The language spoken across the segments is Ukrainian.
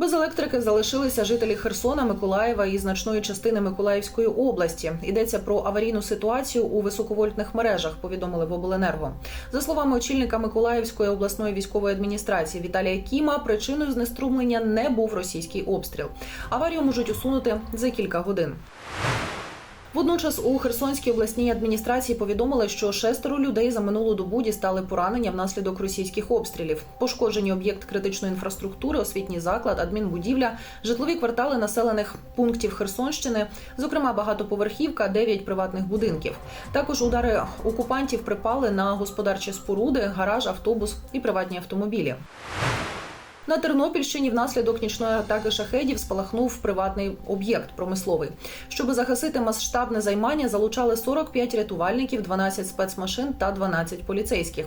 Без електрики залишилися жителі Херсона, Миколаєва і значної частини Миколаївської області. Йдеться про аварійну ситуацію у високовольтних мережах. Повідомили в обленерго. За словами очільника Миколаївської обласної військової адміністрації Віталія Кіма, причиною знеструмлення не був російський обстріл. Аварію можуть усунути за кілька годин. Водночас у Херсонській обласній адміністрації повідомили, що шестеро людей за минулу добу дістали поранення внаслідок російських обстрілів. Пошкоджені об'єкт критичної інфраструктури, освітній заклад, адмінбудівля, житлові квартали населених пунктів Херсонщини, зокрема багатоповерхівка, дев'ять приватних будинків. Також удари окупантів припали на господарчі споруди, гараж, автобус і приватні автомобілі. На Тернопільщині внаслідок нічної атаки шахедів спалахнув приватний об'єкт промисловий. Щоб загасити масштабне займання, залучали 45 рятувальників, 12 спецмашин та 12 поліцейських.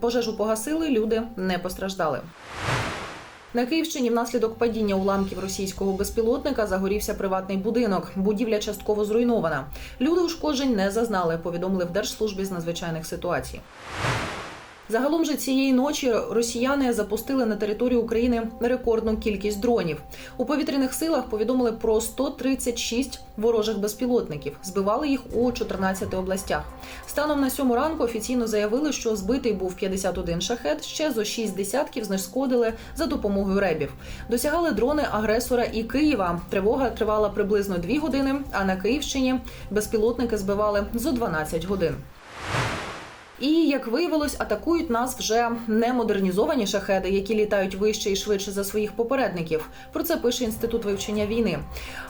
Пожежу погасили, люди не постраждали. На Київщині внаслідок падіння уламків російського безпілотника загорівся приватний будинок. Будівля частково зруйнована. Люди ушкоджень не зазнали, повідомили в Держслужбі з надзвичайних ситуацій. Загалом же цієї ночі росіяни запустили на територію України рекордну кількість дронів. У повітряних силах повідомили про 136 ворожих безпілотників. Збивали їх у 14 областях. Станом на сьому ранку офіційно заявили, що збитий був 51 шахет. Ще зо 6 десятків знешкодили за допомогою ребів. Досягали дрони агресора і Києва. Тривога тривала приблизно 2 години. А на Київщині безпілотники збивали зо 12 годин. І як виявилось, атакують нас вже не модернізовані шахеди, які літають вище і швидше за своїх попередників. Про це пише інститут вивчення війни.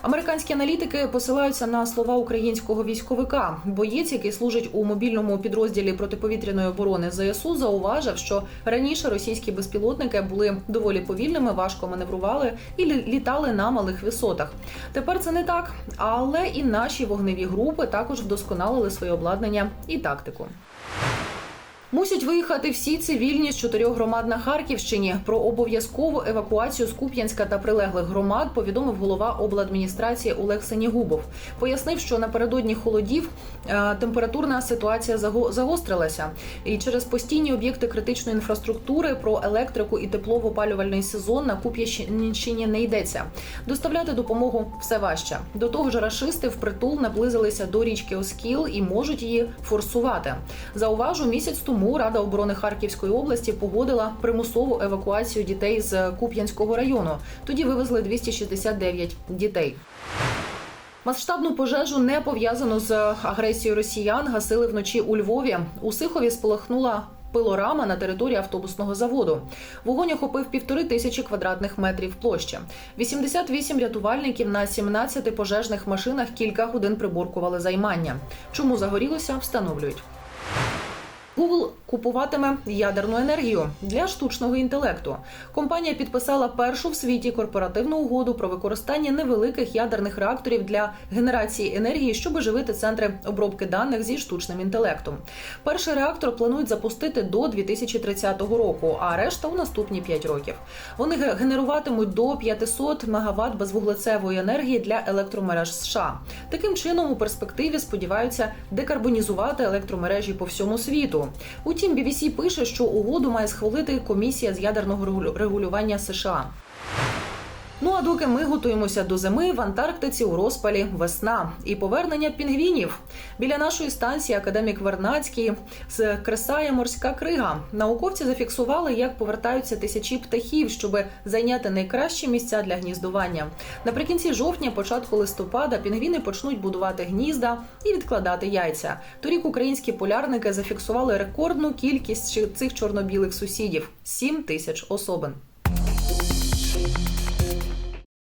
Американські аналітики посилаються на слова українського військовика. Боєць, який служить у мобільному підрозділі протиповітряної оборони ЗСУ, зауважив, що раніше російські безпілотники були доволі повільними, важко маневрували і лі- літали на малих висотах. Тепер це не так, але і наші вогневі групи також вдосконалили своє обладнання і тактику. Мусять виїхати всі цивільні з чотирьох громад на Харківщині. Про обов'язкову евакуацію з Куп'янська та прилеглих громад повідомив голова обладміністрації Олег Сенігубов. Пояснив, що напередодні холодів е, температурна ситуація заго- загострилася, і через постійні об'єкти критичної інфраструктури про електрику і тепло в опалювальний сезон на Куп'янщині не йдеться. Доставляти допомогу все важче. До того ж, рашисти впритул наблизилися до річки Оскіл і можуть її форсувати. Зауважу, місяць тому Рада оборони Харківської області погодила примусову евакуацію дітей з Куп'янського району. Тоді вивезли 269 дітей. Масштабну пожежу не пов'язану з агресією росіян гасили вночі у Львові. У Сихові спалахнула пилорама на території автобусного заводу. Вогонь охопив півтори тисячі квадратних метрів площі. 88 рятувальників на 17 пожежних машинах кілька годин приборкували займання. Чому загорілося, встановлюють. Google купуватиме ядерну енергію для штучного інтелекту. Компанія підписала першу в світі корпоративну угоду про використання невеликих ядерних реакторів для генерації енергії, щоб живити центри обробки даних зі штучним інтелектом. Перший реактор планують запустити до 2030 року, а решта у наступні 5 років. Вони генеруватимуть до 500 МВт безвуглецевої енергії для електромереж США. Таким чином, у перспективі сподіваються декарбонізувати електромережі по всьому світу. Утім, BBC пише, що угоду має схвалити комісія з ядерного регулю- регулювання США. Ну а доки ми готуємося до зими, в Антарктиці у розпалі весна і повернення пінгвінів. Біля нашої станції академік Вернацький з кресає морська крига. Науковці зафіксували, як повертаються тисячі птахів, щоб зайняти найкращі місця для гніздування. Наприкінці жовтня, початку листопада, пінгвіни почнуть будувати гнізда і відкладати яйця. Торік українські полярники зафіксували рекордну кількість цих чорно-білих сусідів 7 тисяч особин.